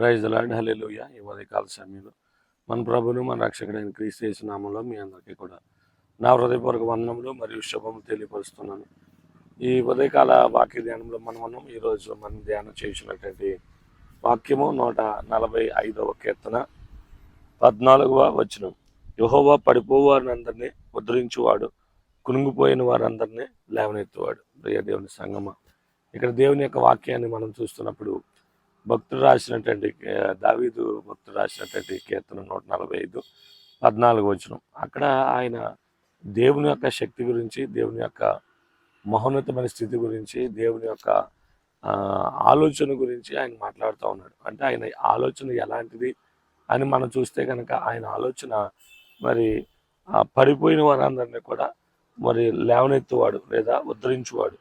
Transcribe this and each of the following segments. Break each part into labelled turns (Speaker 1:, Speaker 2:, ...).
Speaker 1: Praise lord హల్లెలూయా. ఈ ఉదయకాల సమయంలో మన ప్రభును మన రక్షకుడైన క్రీస్తు చేసిన నామంలో మీ అందరికీ కూడా నా హృదయపూర్వక వందనములు మరియు శుభములు తెలియపరుస్తున్నాను. ఈ ఉదయకాల వాక్య ధ్యానంలో మనం మనం ఈరోజు మనం ధ్యానం చేసినటువంటి వాక్యము నూట నలభై ఐదవ కీర్తన పద్నాలుగవ వచనం. యహోవా పడిపోవారిని అందరినీ ఉద్ధరించువాడు కునుంగిపోయిన వారందరినీ లేవనెత్తువాడు. ప్రియ దేవుని సంగమ ఇక్కడ దేవుని యొక్క వాక్యాన్ని మనం చూస్తున్నప్పుడు భక్తుడు రాసినటువంటి దావీదు భక్తుడు రాసినటువంటి కీర్తన నూట నలభై ఐదు పద్నాలుగు వచ్చిన అక్కడ ఆయన దేవుని యొక్క శక్తి గురించి దేవుని యొక్క మహోన్నతమైన స్థితి గురించి దేవుని యొక్క ఆలోచన గురించి ఆయన మాట్లాడుతూ ఉన్నాడు. అంటే ఆయన ఆలోచన ఎలాంటిది అని మనం చూస్తే కనుక ఆయన ఆలోచన మరి పడిపోయిన వారందరినీ కూడా మరి లేవనెత్తువాడు లేదా ఉద్ధరించువాడు.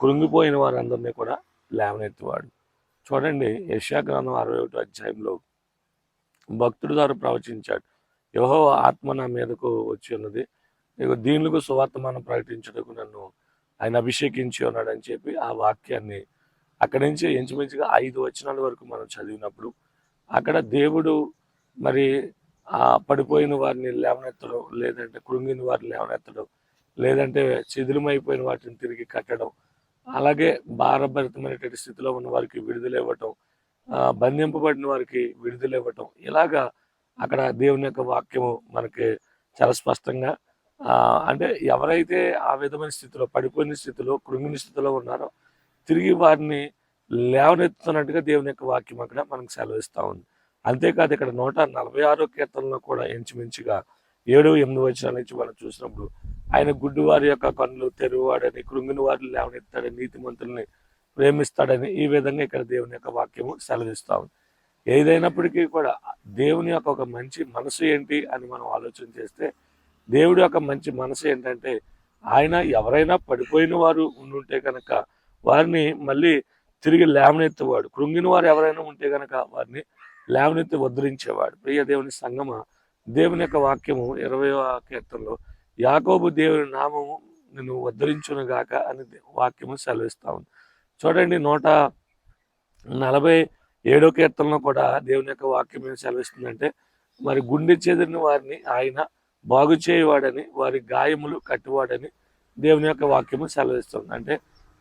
Speaker 1: కృంగిపోయిన వారందరినీ కూడా లేవనెత్తువాడు. చూడండి యశాగ్రంథం అరవై ఒకటి అధ్యాయంలో భక్తుడు గారు ప్రవచించాడు. యహో ఆత్మ నా మీదకు వచ్చి ఉన్నది. నీకు దీనులకు సువార్తమానం ప్రకటించడానికి నన్ను ఆయన అభిషేకించి ఉన్నాడని చెప్పి ఆ వాక్యాన్ని అక్కడి నుంచి ఇంచుమించుగా ఐదు వచనాల వరకు మనం చదివినప్పుడు అక్కడ దేవుడు మరి ఆ పడిపోయిన వారిని లేవనెత్తడం లేదంటే కృంగిన వారిని లేవనెత్తడం లేదంటే చిదిలమైపోయిన వాటిని తిరిగి కట్టడం అలాగే భారభరితమైనటువంటి స్థితిలో ఉన్న వారికి విడుదల ఇవ్వటం బంధింపబడిన వారికి విడుదల ఇవ్వటం ఇలాగా అక్కడ దేవుని యొక్క వాక్యము మనకి చాలా స్పష్టంగా అంటే ఎవరైతే ఆ విధమైన స్థితిలో పడిపోయిన స్థితిలో కృంగిన స్థితిలో ఉన్నారో తిరిగి వారిని లేవనెత్తుతున్నట్టుగా దేవుని యొక్క వాక్యం అక్కడ మనకు సెలవిస్తూ ఉంది. అంతేకాదు ఇక్కడ నూట నలభై ఆరో కీర్తనలో కూడా ఇంచుమించుగా ఏడు ఎనిమిది వచ్చిన నుంచి మనం చూసినప్పుడు ఆయన గుడ్డివారి యొక్క కన్నులు తెరువాడని కృంగిన వారిని లేవనెత్తాడని నీతిమంతుల్ని ప్రేమిస్తాడని ఈ విధంగా ఇక్కడ దేవుని యొక్క వాక్యము సెలవిస్తా ఉంది. ఏదైనప్పటికీ కూడా దేవుని యొక్క ఒక మంచి మనసు ఏంటి అని మనం ఆలోచన చేస్తే దేవుడి యొక్క మంచి మనసు ఏంటంటే ఆయన ఎవరైనా పడిపోయిన వారు ఉండుంటే కనుక వారిని మళ్ళీ తిరిగి లేవనెత్తేవాడు. కృంగిన వారు ఎవరైనా ఉంటే కనుక వారిని లేవనెత్తి ఉద్ధరించేవాడు. ప్రియ దేవుని సంగమ దేవుని యొక్క వాక్యము ఇరవై కీర్తనలో యాకోబు దేవుని నామము నిన్ను ఉద్ధరించును గాక అని వాక్యము సెలవిస్తా ఉంది. చూడండి నూట నలభై ఏడో కీర్తనలో కూడా దేవుని యొక్క వాక్యం ఏం సెలవిస్తుందంటే మరి గుండె చెదిరిన వారిని ఆయన బాగు చేయవాడని వారి గాయములు కట్టువాడని దేవుని యొక్క వాక్యము సెలవిస్తుంది అంటే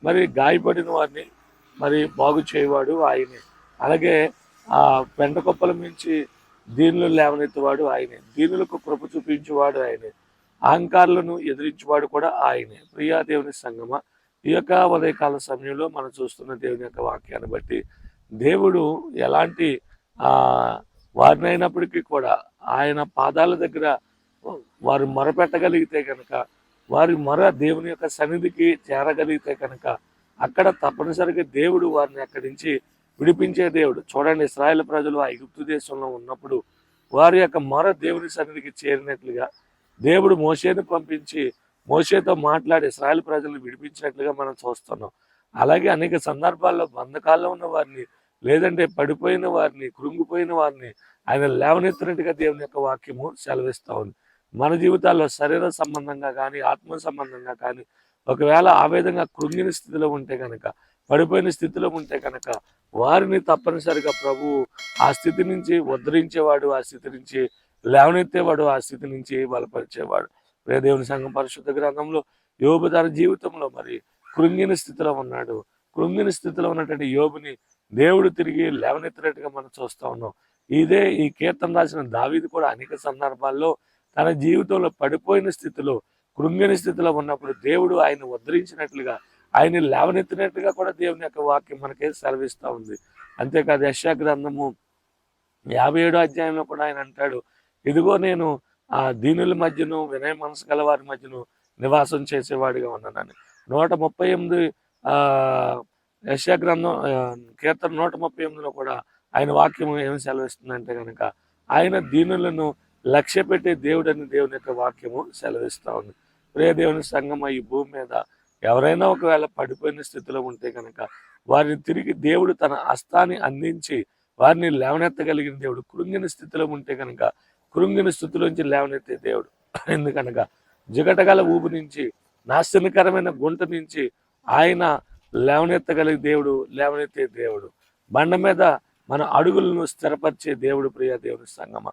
Speaker 1: మరి గాయపడిన వారిని మరి బాగు చేయవాడు ఆయనే. అలాగే ఆ పెంట కుప్పల మించి దీనిలో లేవనెత్తువాడు ఆయనే. దీనులకు కృప చూపించేవాడు ఆయనే. అహంకారులను ఎదిరించేవాడు కూడా ఆయనే. ప్రియా దేవుని సంగమ. ఈ యొక్క ఉదయకాల సమయంలో మనం చూస్తున్న దేవుని యొక్క వాక్యాన్ని బట్టి దేవుడు ఎలాంటి వారిని వారినైనప్పటికీ కూడా ఆయన పాదాల దగ్గర వారు మొరపెట్టగలిగితే కనుక వారి మొర దేవుని యొక్క సన్నిధికి చేరగలిగితే కనుక అక్కడ తప్పనిసరిగా దేవుడు వారిని అక్కడి నుంచి విడిపించే దేవుడు. చూడండి ఇస్రాయేల్ ప్రజలు ఆ ఎగుప్తు దేశంలో ఉన్నప్పుడు వారి యొక్క మరో దేవుని సన్నిధికి చేరినట్లుగా దేవుడు మోషేను పంపించి మోషేతో మాట్లాడి ఇస్రాయల్ ప్రజలను విడిపించినట్లుగా మనం చూస్తున్నాం. అలాగే అనేక సందర్భాల్లో బంధకాల్లో ఉన్న వారిని లేదంటే పడిపోయిన వారిని కృంగిపోయిన వారిని ఆయన లేవనెత్తినట్టుగా దేవుని యొక్క వాక్యము సెలవిస్తూ ఉంది. మన జీవితాల్లో శరీర సంబంధంగా కానీ ఆత్మ సంబంధంగా కానీ ఒకవేళ ఆ విధంగా కృంగిన స్థితిలో ఉంటే కనుక పడిపోయిన స్థితిలో ఉంటే కనుక వారిని తప్పనిసరిగా ప్రభు ఆ స్థితి నుంచి ఉద్ధరించేవాడు ఆ స్థితి నుంచి లేవనెత్తేవాడు ఆ స్థితి నుంచి బలపరిచేవాడు. ప్రియ దేవుని సంఘం పరిశుద్ధ గ్రంథంలో యోబు తన జీవితంలో మరి కృంగిన స్థితిలో ఉన్నాడు. కృంగిన స్థితిలో ఉన్నటువంటి యోబుని దేవుడు తిరిగి లేవనెత్తినట్టుగా మనం చూస్తా ఉన్నాం. ఇదే ఈ కీర్తన రాసిన దావీది కూడా అనేక సందర్భాల్లో తన జీవితంలో పడిపోయిన స్థితిలో కృంగిన స్థితిలో ఉన్నప్పుడు దేవుడు ఆయన ఉద్ధరించినట్లుగా ఆయన లేవనెత్తినట్టుగా కూడా దేవుని యొక్క వాక్యం మనకే సెలవిస్తూ ఉంది. అంతేకాదు యశా గ్రంథము యాభై ఏడో అధ్యాయంలో కూడా ఆయన అంటాడు ఇదిగో నేను ఆ దీనుల మధ్యను వినయ మనసు గల వారి మధ్యను నివాసం చేసేవాడిగా ఉన్నానని. నూట ముప్పై ఎనిమిది ఆ యశా గ్రంథం కీర్తన నూట ముప్పై ఎనిమిదిలో కూడా ఆయన వాక్యం ఏమి సెలవిస్తుందంటే కనుక ఆయన దీనులను లక్ష్య పెట్టే దేవుడని దేవుని యొక్క వాక్యము సెలవిస్తూ ఉంది. ప్రియ దేవుని సంగమ ఈ భూమి మీద ఎవరైనా ఒకవేళ పడిపోయిన స్థితిలో ఉంటే కనుక వారిని తిరిగి దేవుడు తన హస్తాన్ని అందించి వారిని లేవనెత్తగలిగిన దేవుడు. కృంగిన స్థితిలో ఉంటే కనుక కృంగిన స్థితిలోంచి లేవనెత్తే దేవుడు. ఎందుకనగా జిగటగల ఊపు నుంచి నాశనకరమైన గుంట నుంచి ఆయన లేవనెత్తగలిగే దేవుడు లేవనెత్తే దేవుడు. బండ మీద మన అడుగులను స్థిరపరిచే దేవుడు ప్రియ దేవుని సంగమ.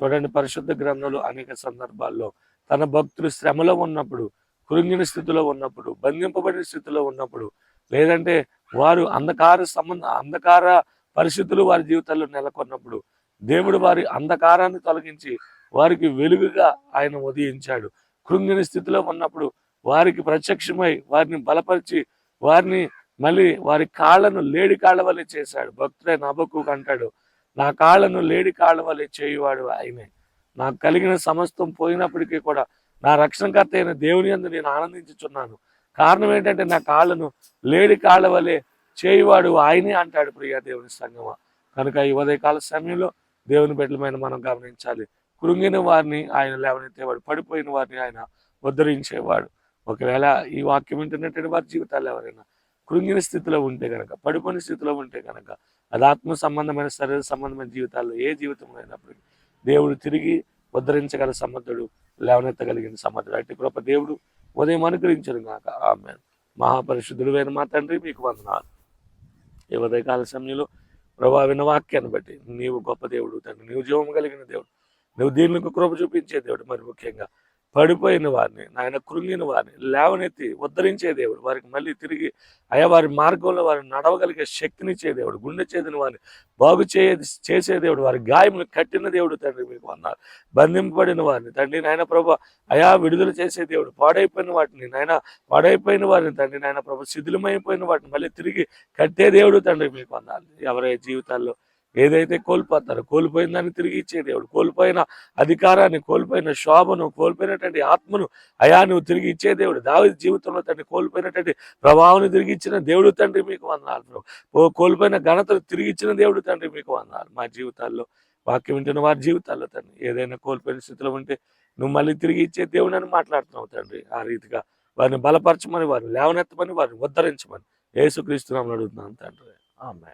Speaker 1: చూడండి పరిశుద్ధ గ్రంథంలో అనేక సందర్భాల్లో తన భక్తులు శ్రమలో ఉన్నప్పుడు కృంగిన స్థితిలో ఉన్నప్పుడు బంధింపబడిన స్థితిలో ఉన్నప్పుడు లేదంటే వారు అంధకార సంబంధ అంధకార పరిస్థితులు వారి జీవితాల్లో నెలకొన్నప్పుడు దేవుడు వారి అంధకారాన్ని తొలగించి వారికి వెలుగుగా ఆయన ఉదయించాడు. కృంగిన స్థితిలో ఉన్నప్పుడు వారికి ప్రత్యక్షమై వారిని బలపరిచి వారిని మళ్ళీ వారి కాళ్ళను లేడి కాళ్ళ చేశాడు. భక్తుడే నబకు అంటాడు నా కాళ్ళను లేడి కాళ్ళ చేయువాడు ఆయనే. నాకు కలిగిన సమస్తం పోయినప్పటికీ కూడా నా రక్షణకర్త అయిన దేవుని అందు నేను ఆనందించుచున్నాను. కారణం ఏంటంటే నా కాళ్ళను లేడి కాళ్ళ వలె చేయువాడు ఆయనే అంటాడు ప్రియా దేవుని సంగమ. కనుక ఈ ఉదయకాల సమయంలో దేవుని బిడ్డలమైన మనం గమనించాలి. కృంగిన వారిని ఆయన లేవనెత్తేవాడు పడిపోయిన వారిని ఆయన ఉద్ధరించేవాడు. ఒకవేళ ఈ వాక్యం వింటున్నటువంటి వారి జీవితాలు ఎవరైనా కృంగిన స్థితిలో ఉంటే కనుక పడిపోయిన స్థితిలో ఉంటే కనుక అది ఆత్మ సంబంధమైన శరీర సంబంధమైన జీవితాల్లో ఏ జీవితంలో అయినప్పటికీ దేవుడు తిరిగి ఉద్ధరించగల సమర్థుడు లేవనెత్తగలిగిన సమర్థుడు అట్టి కృప దేవుడు ఉదయం అనుగ్రహించను కాక ఆమె మహాపరిశుద్ధుడు మా తండ్రి మీకు వందనాలు. ఈ ఉదయకాల సమయంలో ప్రభా వినవాక్యాన్ని బట్టి నీవు గొప్ప దేవుడు తండ్రి. నీవు జీవం కలిగిన దేవుడు. నువ్వు దీనికి కృప చూపించే దేవుడు. మరి ముఖ్యంగా పడిపోయిన వారిని నాయన కృంగిన వారిని లేవనెత్తి ఉద్ధరించే దేవుడు. వారికి మళ్ళీ తిరిగి అయా వారి మార్గంలో వారిని నడవగలిగే శక్తినిచ్చే దేవుడు గుండె చేదిన వారిని బాగు చేయ చేసే దేవుడు వారి గాయములు కట్టిన దేవుడు తండ్రి మీకు అన్నారు బంధింపబడిన వారిని తండ్రి నాయన ప్రభు అయా విడుదల చేసే దేవుడు పాడైపోయిన వాటిని నాయన పాడైపోయిన వారిని తండ్రి నాయన ప్రభు శిథిలమైపోయిన వాటిని మళ్ళీ తిరిగి కట్టే దేవుడు తండ్రి మీకు అన్నారు ఎవరి జీవితాల్లో ఏదైతే కోల్పోతారో కోల్పోయిన దాన్ని తిరిగి ఇచ్చే దేవుడు. కోల్పోయిన అధికారాన్ని కోల్పోయిన శోభను కోల్పోయినటువంటి ఆత్మను అయా నువ్వు తిరిగి ఇచ్చే దేవుడు. దావి జీవితంలో తండ్రి కోల్పోయినటువంటి ప్రభావం తిరిగి ఇచ్చిన దేవుడు తండ్రి మీకు వందనాలు ఓ కోల్పోయిన ఘనతను తిరిగి ఇచ్చిన దేవుడు తండ్రి మీకు వందనాలు. మా జీవితాల్లో వాక్యం వింటున్న వారి జీవితాల్లో తండ్రి ఏదైనా కోల్పోయిన స్థితిలో ఉంటే నువ్వు మళ్ళీ తిరిగి ఇచ్చే దేవుడు అని మాట్లాడుతున్నావు తండ్రి. ఆ రీతిగా వారిని బలపరచమని వారిని లేవనెత్తమని వారిని ఉద్ధరించమని యేసుక్రీస్తునామని అడుగుతున్నాను తండ్రి. ఆమె